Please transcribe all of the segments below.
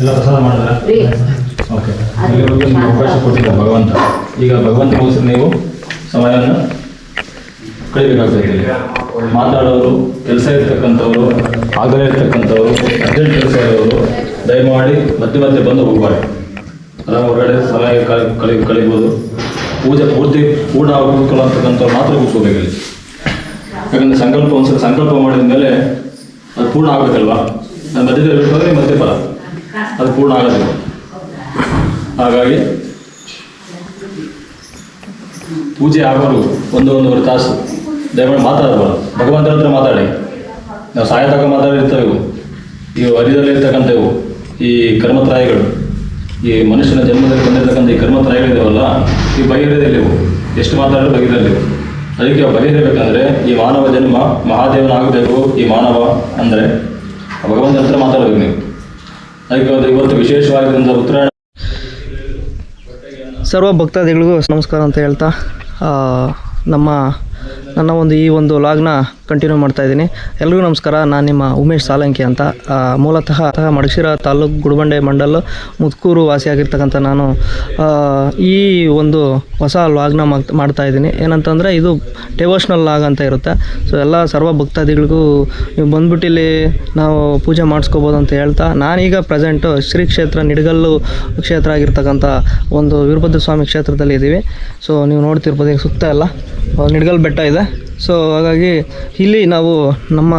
ಎಲ್ಲ ಪ್ರಸಾದ ಮಾಡಿದ್ರ? ಓಕೆ. ಅವಕಾಶ ಕೊಟ್ಟಿದ್ದ ಭಗವಂತ. ಈಗ ಭಗವಂತಗೋಸ್ಕರ ನೀವು ಸಮಯವನ್ನು ಕಳಿಬೇಕಾಗ್ತದೆ. ಮಾತಾಡೋರು ಕೆಲಸ ಇರ್ತಕ್ಕಂಥವ್ರು ಆಗಲೇ ಇರ್ತಕ್ಕಂಥವ್ರು ಅರ್ಜೆಂಟ್ ಕೆಲಸ ಇರೋರು ದಯಮಾಡಿ ಮಧ್ಯೆ ಮಧ್ಯೆ ಬಂದು ಹೋಗಬಾರ್ದು. ಅದರ ಹೊರಗಡೆ ಸಮಯ ಕಳಿ ಕಳಿ ಕಳಿಬೋದು. ಪೂಜೆ ಪೂರ್ತಿ ಪೂರ್ಣ ಅಂತಕ್ಕಂಥವ್ರು ಮಾತ್ರ ಕೂತ್ಕೋಬೇಕಲ್ಲಿ ಯಾಕಂದರೆ ಯಾಕಂದ್ರೆ ಸಂಕಲ್ಪ ಒಂದ್ಸಲ ಸಂಕಲ್ಪ ಮಾಡಿದ ಮೇಲೆ ಅದು ಪೂರ್ಣ ಆಗಬೇಕಲ್ವಾ? ನಾನು ಮಧ್ಯದಲ್ಲಿ ಬಿಟ್ಟೋದ್ರೆ ಮತ್ತೆ ಫಲ ಅದು ಪೂರ್ಣ ಆಗೋದಿಲ್ಲ ಹಾಗಾಗಿ ಪೂಜೆ ಆಗೋರು ಒಂದು ಒಂದೂವರೆ ತಾಸು. ದಯಮಾಡಿ ಮಾತಾಡಬಾರ್ದು. ಭಗವಂತರ ಹತ್ರ ಮಾತಾಡಿ. ನಾವು ಸಾಯತಕ್ಕ ಮಾತಾಡಿರ್ತೇವೆ ಈ ಇವು ಹರಿದಲ್ಲಿ ಇರ್ತಕ್ಕಂಥ ಈ ಕರ್ಮತ್ರಾಯಿಗಳು, ಈ ಮನುಷ್ಯನ ಜನ್ಮದಲ್ಲಿ ಬಂದಿರತಕ್ಕಂಥ ಈ ಕರ್ಮತ್ರಾಯಿಗಳಿದಾವಲ್ಲ, ಈ ಬಹಿರದಲ್ಲಿವು ಎಷ್ಟು ಮಾತಾಡಿದ್ರು ಬಗೆಯಲ್ಲಿವು ಅದಕ್ಕೆ ಬಗೆಹರಿಬೇಕಂದ್ರೆ ಈ ಮಾನವ ಜನ್ಮ ಮಹಾದೇವನಾಗಬೇಕು, ಈ ಮಾನವ ಅಂದರೆ ಭಗವಂತ ಹತ್ರ ಮಾತಾಡಬೇಕು ನೀವು. ಅದಕ್ಕೆ ಇವತ್ತು- ಇವತ್ತು ವಿಶೇಷವಾಗಿರುವಂತಹ ಉತ್ತರಾಯಣ. ಸರ್ವ ಭಕ್ತಾದಿಗಳಿಗೂ ನಮಸ್ಕಾರ ಅಂತ ಹೇಳ್ತಾ ನಮ್ಮ, ನನ್ನ ಒಂದು ಈ ಒಂದು ಲಾಗ್ನ ಕಂಟಿನ್ಯೂ ಮಾಡ್ತಾ ಇದ್ದೀನಿ. ಎಲ್ರಿಗೂ ನಮಸ್ಕಾರ. ನಾನು ನಿಮ್ಮ ಉಮೇಶ್ ಸಾಲಂಕಿ ಅಂತ. ಮೂಲತಃ ಮಡಗಶಿರ ತಾಲೂಕು ಗುಡಬಂಡೆ ಮಂಡಲ್ ಮುತ್ಕೂರು ವಾಸಿಯಾಗಿರ್ತಕ್ಕಂಥ ನಾನು ಈ ಒಂದು ಹೊಸ ಲಾಗ್ನ ಮಾಡ್- ಮಾಡ್ತಾ ಇದ್ದೀನಿ. ಏನಂತಂದರೆ ಇದು ಡೆವೋಷ್ನಲ್ ಲಾಗ್ ಅಂತ ಇರುತ್ತೆ. ಸೊ ಎಲ್ಲ ಸರ್ವ ಭಕ್ತಾದಿಗಳಿಗೂ ನೀವು ಬಂದ್ಬಿಟ್ಟು ಇಲ್ಲಿ ನಾವು ಪೂಜೆ ಮಾಡಿಸ್ಕೋಬೋದು ಅಂತ ಹೇಳ್ತಾ, ನಾನೀಗ ಪ್ರೆಸೆಂಟು ಶ್ರೀ ಕ್ಷೇತ್ರ ನಿಡಗಲ್ಲು ಕ್ಷೇತ್ರ ಆಗಿರ್ತಕ್ಕಂಥ ಒಂದು ವೀರಭದ್ರ ಸ್ವಾಮಿ ಕ್ಷೇತ್ರದಲ್ಲಿ ಇದ್ದೀವಿ ಸೊ ನೀವು ನೋಡ್ತಿರ್ಬೋದು, ಈಗ ಸುತ್ತ ಎಲ್ಲ, ನಿಡಗಲ್ ಬೆಟ್ಟ ಇದೆ. ಸೊ ಹಾಗಾಗಿ ಇಲ್ಲಿ ನಾವು ನಮ್ಮ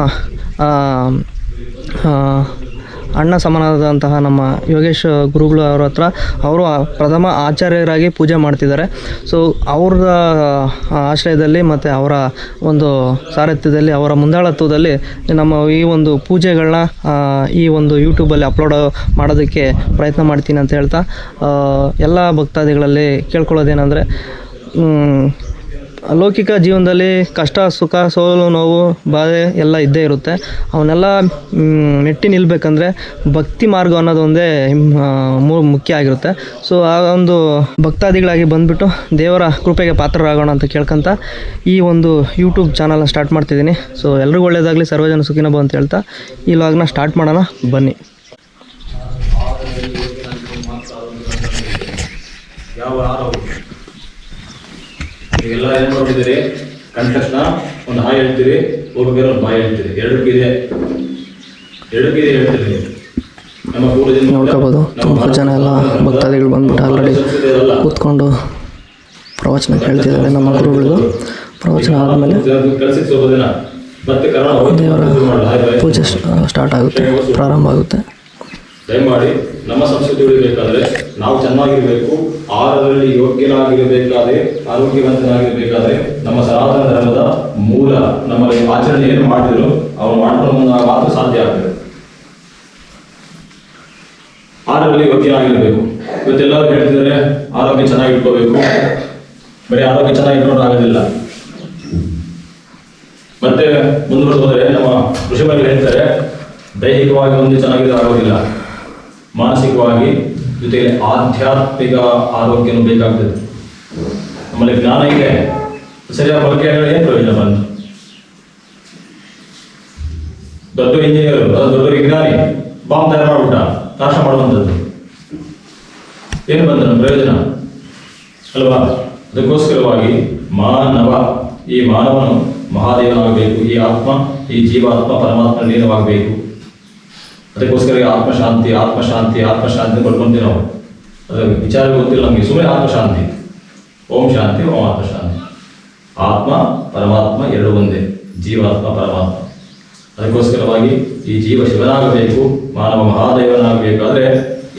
ಅಣ್ಣ ಸಮಾನದಂತಹ ನಮ್ಮ ಯೋಗೇಶ್ ಗುರುಗಳು ಅವ್ರ ಹತ್ರ ಅವರು ಪ್ರಥಮ ಆಚಾರ್ಯರಾಗಿ ಪೂಜೆ ಮಾಡ್ತಿದ್ದಾರೆ. ಸೊ ಅವ್ರ ಆಶ್ರಯದಲ್ಲಿ ಮತ್ತು ಅವರ ಒಂದು ಸಾರಥ್ಯದಲ್ಲಿ, ಅವರ ಮುಂದಾಳತ್ವದಲ್ಲಿ ನಮ್ಮ ಈ ಒಂದು ಪೂಜೆಗಳನ್ನ ಈ ಒಂದು ಯೂಟ್ಯೂಬಲ್ಲಿ ಅಪ್ಲೋಡ್ ಮಾಡೋದಕ್ಕೆ ಪ್ರಯತ್ನ ಮಾಡ್ತೀನಿ ಅಂತ ಹೇಳ್ತಾ ಎಲ್ಲ ಭಕ್ತಾದಿಗಳಲ್ಲಿ ಕೇಳ್ಕೊಳ್ಳೋದೇನೆಂದರೆ ಲೌಕಿಕ ಜೀವನದಲ್ಲಿ ಕಷ್ಟ, ಸುಖ, ಸೋಲು, ನೋವು, ಬಾಧೆ ಎಲ್ಲ ಇದ್ದೇ ಇರುತ್ತೆ. ಅವನ್ನೆಲ್ಲ ನೆಟ್ಟಿ ಮೆಟ್ಟಿ ನಿಲ್ಬೇಕಂದ್ರೆ ಭಕ್ತಿ ಮಾರ್ಗ ಅನ್ನೋದು ಒಂದೇ ಮುಖ್ಯ ಆಗಿರುತ್ತೆ. ಸೊ ಆ ಒಂದು ಭಕ್ತಾದಿಗಳಾಗಿ ಬಂದ್ಬಿಟ್ಟು ದೇವರ ಕೃಪೆಗೆ ಪಾತ್ರರಾಗೋಣ ಅಂತ ಕೇಳ್ಕೊಂತ ಈ ಒಂದು ಯೂಟ್ಯೂಬ್ ಚಾನಲ್ನ ಸ್ಟಾರ್ಟ್ ಮಾಡ್ತಿದ್ದೀನಿ. ಸೊ ಎಲ್ರಿಗೂ ಒಳ್ಳೆಯದಾಗಲಿ ಸರ್ವಜನ ಸುಖಿನ ಅಂತ ಹೇಳ್ತಾ ಈ ಲಾಗ್ನ ಸ್ಟಾರ್ಟ್ ಮಾಡೋಣ. ಬನ್ನಿ. ಯಾವ ಈಗೆಲ್ಲ ಏನ್ ಮಾಡ್ತಿದ್ದೀರಿ? ಕಂಡ ತಕ್ಷಣ ಒಂದು ಹಾಯ್ ಹೇಳ್ತೀರಿ ಹೋಗ್ಬೇಕಾದ್ರೆ ಒಂದು ಬಾಯಿ ಹೇಳ್ತೀರಿ. ಎರಡಕ್ಕಿದೆ ಎರಡಕ್ಕಿದೆ ಹೇಳ್ತೀರಿ ನೀವು. ನೋಡ್ಕೋಬೋದು. ತುಂಬ ಜನ ಎಲ್ಲ ಭಕ್ತಾದಿಗಳು ಬಂದ್ಬಿಟ್ಟು ಆಲ್ರೆಡಿ ಕೂತ್ಕೊಂಡು ಪ್ರವಚನ ಕೇಳ್ತಿದ್ದಾರೆ ನಮ್ಮ ಗುರುಗಳು. ಪ್ರವಚನ ಆದಮೇಲೆ ದೇವರ ಪೂಜೆ ಸ್ಟಾರ್ಟ್ ಆಗುತ್ತೆ ಪ್ರಾರಂಭ ಆಗುತ್ತೆ. ದಯಮಾಡಿ ನಮ್ಮ ಸಂಸ್ಕೃತಿ ಉಳಿಬೇಕಾದ್ರೆ ನಾವು ಚೆನ್ನಾಗಿರ್ಬೇಕು, ಆಹಾರದಲ್ಲಿ ಯೋಗ್ಯನಾಗಿರಬೇಕಾದ್ರೆ, ಆರೋಗ್ಯವಂತನಾಗಿರ್ಬೇಕಾದ್ರೆ ನಮ್ಮ ಸನಾತನ ಧರ್ಮದ ಮೂಲ ನಮ್ಮಲ್ಲಿ ಆಚರಣೆ ಏನು ಮಾಡಿದ್ರು. ಅವ್ರು ಮಾಡ್ಕೊಂಡು ಮಾತ್ರ ಸಾಧ್ಯ ಆಗ್ತದೆ. ಆಹಾರದಲ್ಲಿ ಯೋಗ್ಯನಾಗಿರಬೇಕು. ಇವತ್ತೆಲ್ಲರೂ ಹೇಳ್ತಿದ್ದಾರೆ, ಆರೋಗ್ಯ ಚೆನ್ನಾಗಿ ಇಟ್ಕೋಬೇಕು ಬರೀ ಆರೋಗ್ಯ ಚೆನ್ನಾಗಿ ಇಟ್ಕೊಂಡು ಆಗೋದಿಲ್ಲ. ಮತ್ತೆ ಮುಂದುವರೆದು ಹೋದರೆ ನಮ್ಮ ಋಷಿಗಳು ಹೇಳ್ತಾರೆ, ದೈಹಿಕವಾಗಿ ಒಂದು ಚೆನ್ನಾಗಿದ್ರೆ ಆಗೋದಿಲ್ಲ. ಮಾನಸಿಕವಾಗಿ ಜೊತೆಗೆ ಆಧ್ಯಾತ್ಮಿಕ ಆರೋಗ್ಯನೂ ಬೇಕಾಗ್ತದೆ. ನಮ್ಮಲ್ಲಿ ಜ್ಞಾನ ಇದೆ. ಸರಿಯಾದ ಬಳಕೆ ಏನು ಪ್ರಯೋಜನ ಬಂತು? ದೊಡ್ಡ ಇಂಜಿನಿಯರ್ ದೊಡ್ಡ ವಿಜ್ಞಾನಿ ಬಾಂಬ್ ತಯಾರು ಮಾಡ್ಬಿಟ್ಟ. ನಾಶ ಮಾಡುವಂಥದ್ದು. ಏನು ನಮ್ಮ ಪ್ರಯೋಜನ? ಅಲ್ವಾ? ಅದಕ್ಕೋಸ್ಕರವಾಗಿ ಮಾನವ, ಈ ಮಾನವನು ಮಹಾದೇವನಾಗಬೇಕು, ಈ ಆತ್ಮ, ಈ ಜೀವಾತ್ಮ ಪರಮಾತ್ಮ ಲೀನವಾಗಬೇಕು. ಅದಕ್ಕೋಸ್ಕರ ಆತ್ಮಶಾಂತಿ ಆತ್ಮಶಾಂತಿ ಆತ್ಮಶಾಂತಿ ಪಡ್ಕೊಂತೀವಿ ನಾವು. ಅದರ ವಿಚಾರ ಗೊತ್ತಿಲ್ಲ ನಮಗೆ ಸುಮ್ಮನೆ ಆತ್ಮಶಾಂತಿ. ಓಂ ಶಾಂತಿ, ಓಂ ಆತ್ಮಶಾಂತಿ. ಆತ್ಮ, ಪರಮಾತ್ಮ ಎರಡು ಒಂದೇ, ಜೀವಾತ್ಮ, ಪರಮಾತ್ಮ. ಅದಕ್ಕೋಸ್ಕರವಾಗಿ ಈ ಜೀವ ಶಿವನಾಗಬೇಕು, ಮಾನವ ಮಹಾದೇವನಾಗಬೇಕಾದ್ರೆ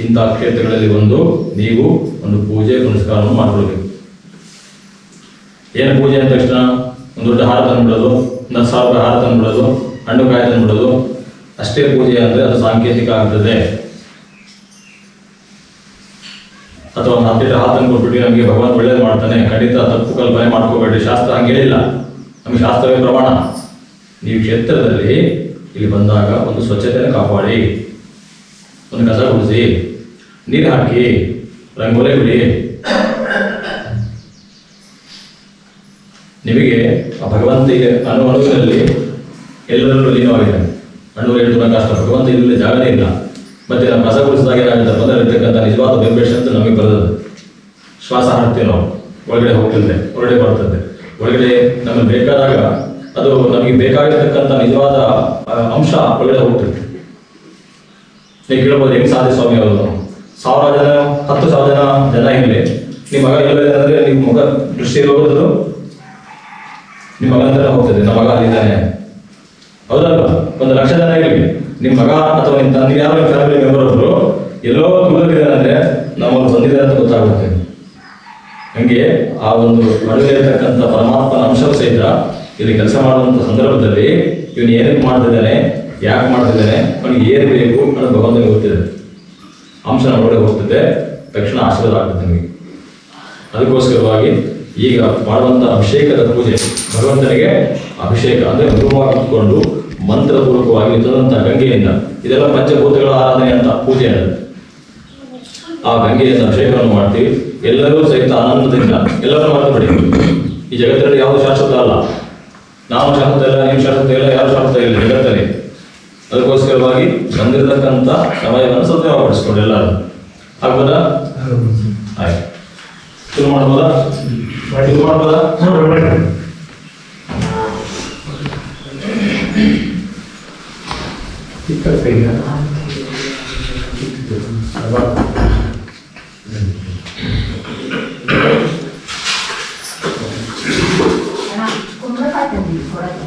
ಇಂಥ ಕ್ಷೇತ್ರಗಳಲ್ಲಿ ಒಂದು ನೀವು ಒಂದು ಪೂಜೆ, ಪುನಸ್ಕಾರವನ್ನು ಮಾಡಿಕೊಳ್ಬೇಕು. ಏನು ಪೂಜೆ ಅಂದ ತಕ್ಷಣ? ಒಂದು ದೊಡ್ಡ ಹಾರ ತಂದ್ಬಿಡೋದು ಒಂದು ಸಾವಿರ ಹಾರ ತಂದ್ಬಿಡೋದು ಹಣ್ಣು ಕಾಯಿ ತಂದ್ಬಿಡೋದು ಅಷ್ಟೇ ಪೂಜೆ ಅಂದರೆ ಅದು ಸಾಂಕೇತಿಕ ಆಗ್ತದೆ. ಅಥವಾ ಒಂದು ಹತ್ತು ಹಾತನ್ನು ಕೊಟ್ಬಿಟ್ಟು ನಮಗೆ ಭಗವಂತ ಒಳ್ಳೇದು ಮಾಡ್ತಾನೆ. ಖಂಡಿತ ತಪ್ಪು ಕಲ್ಪನೆ ಮಾಡ್ಕೋಬೇಡಿ ಶಾಸ್ತ್ರ ಹಂಗೆ ಇಲ್ಲ ನಮಗೆ ಶಾಸ್ತ್ರವೇ ಪ್ರಮಾಣ. ನೀವು ಕ್ಷೇತ್ರದಲ್ಲಿ ಇಲ್ಲಿ ಬಂದಾಗ ಒಂದು ಸ್ವಚ್ಛತೆಯನ್ನು ಕಾಪಾಡಿ. ಒಂದು ಕಸ ಗುಡಿಸಿ. ನೀರು ಹಾಕಿ. ರಂಗೋಲೆ ಬಿಡಿ. ನಿಮಗೆ ಆ ಭಗವಂತಿಗೆ ಅನು ಅಣುವಿನಲ್ಲಿ ಎಲ್ಲರಲ್ಲೂ ಲೀನವಾಗಿದೆ. ಎಂಟು ತನಕ ಕಷ್ಟಪಟ್ಟು ಒಂದು ಇಲ್ಲಿ ಜಾಗನೇ ಇಲ್ಲ. ಮತ್ತೆ ನಮ್ಮ ರಸಗೊಳಿಸಿದಾಗ ಏನಾಗುತ್ತೆ ಬಂದರೆ ಇರ್ತಕ್ಕಂಥ ನಿಜವಾದ ವೈಬ್ರೇಷನ್ ಅಂತ ನಮಗೆ ಬರ್ತದೆ ಶ್ವಾಸ ಹಾಡ್ತೀವಿ ನಾವು. ಒಳಗಡೆ ಹೋಗ್ತಿದ್ದೆ ಒಳಗಡೆ ಬರ್ತದೆ ಒಳಗಡೆ ನಮಗೆ ಬೇಕಾದಾಗ ಅದು ನಮಗೆ ಬೇಕಾಗಿರ್ತಕ್ಕಂಥ ನಿಜವಾದ ಅಂಶ ಒಳಗಡೆ ಹೋಗ್ತದೆ. ನೀವು ಕೇಳ್ಬೋದು ಹೆಂಗ್ ಸಾಧ್ಯ ಸ್ವಾಮಿ ಅವರು ಸಾವಿರ ಜನ, ಹತ್ತು ಸಾವಿರ ಜನ ಜನ ಇರಲಿ ನಿಮ್ಮ ಮಗ ಇಲ್ಲ ಅಂದ್ರೆ ನಿಮ್ಮ ಮಗ ದೃಷ್ಟಿ ಇರೋದು ನಿಮ್ಮ ಮಗ ಅಂತಾನೆ ಹೋಗ್ತದೆ, ನಮ್ಮ ಮಗ ಅಲ್ಲಿದ್ದಾನೆ ಹೌದಲ್ವಾ? ಒಂದು ಲಕ್ಷ ಜನ ಇರಲಿ ನಿಮ್ಮ ಮಗ ಅಥವಾ ನಿಮ್ಮ ತಂದೆ, ಯಾರೋ ಫ್ಯಾಮಿಲಿ ಮೆಂಬರ್ ಒಬ್ರು ಎಲ್ಲೋ ದೂರದಿದ್ದಾರೆ ಅಂದ್ರೆ ಅವ್ರು ಬಂದಿದ್ದಾರೆ ಅಂತ ಗೊತ್ತಾಗುತ್ತೆ. ಹಂಗೆ ಆ ಒಂದು ಒಳಗೆ ಇರತಕ್ಕಂಥ ಪರಮಾತ್ಮನ ಅಂಶವು ಸಹಿತ ಇಲ್ಲಿ ಕೆಲಸ ಮಾಡುವಂತ ಸಂದರ್ಭದಲ್ಲಿ ಇವನು ಏನಕ್ಕೆ ಮಾಡ್ತಿದ್ದಾನೆ, ಯಾಕೆ ಮಾಡ್ತಿದ್ದಾನೆ, ಅವನಿಗೆ ಏನು ಬೇಕು ಅನ್ನೋದು ಭಗವಂತನಿಗೆ ಗೊತ್ತಿದೆ. ಅಂಶ ಒಳಗೆ ಹೋಗ್ತದೆ. ತಕ್ಷಣ ಆಶೀರ್ವಾದ ಆಗ್ತದೆ ನಿಮಗೆ. ಅದಕ್ಕೋಸ್ಕರವಾಗಿ ಈಗ ಮಾಡುವಂತ ಅಭಿಷೇಕದ ಪೂಜೆ ಭಗವಂತನಿಗೆ ಅಭಿಷೇಕ ಅಂದ್ರೆ ಮೃಗವಾಗಿಟ್ಟುಕೊಂಡು ಕುತ್ಕೊಂಡು ಮಂತ್ರಪೂರ್ವಕವಾಗಿ ತಂದಂತ ಗಂಗೆಯಿಂದ ಇದೆಲ್ಲ ಪಂಚಭೂತಗಳ ಆರಾಧನೆ ಅಂತ ಪೂಜೆ ಅದು ಆ ಗಂಗೆಯಿಂದ ಅಭಿಷೇಕವನ್ನು ಮಾಡ್ತೀವಿ. ಎಲ್ಲರೂ ಸಹಿತ ಆನಂದದಿಂದ ಎಲ್ಲರೂ ಮರೆತುಬಿಡಿ. ಈ ಜಗತ್ತಿನಲ್ಲಿ ಯಾವುದು ಶಾಶ್ವತ ಅಲ್ಲ. ನಾವು ಶಾಶ್ವತ ಇಲ್ಲ ನೀವು ಶಾಶ್ವತ ಇಲ್ಲ ಯಾರು ಶಾಶ್ವತ ಇಲ್ಲ ಜಗತ್ತಲ್ಲಿ. ಅದಕ್ಕೋಸ್ಕರವಾಗಿ ಬಂದಿರತಕ್ಕಂಥ ಸಮಯವನ್ನು ಸದ್ವಿನಿಯೋಗಪಡಿಸ್ಕೊಂಡು ಎಲ್ಲರೂ. ಆಗ್ಬೋದ? ಆಯ್ತು. ಶುರು ಮಾಡ್ಬೋದಾ? ಶುರು ಮಾಡ್ಬೋದಾ? Perfeito. Agora. この中でこれ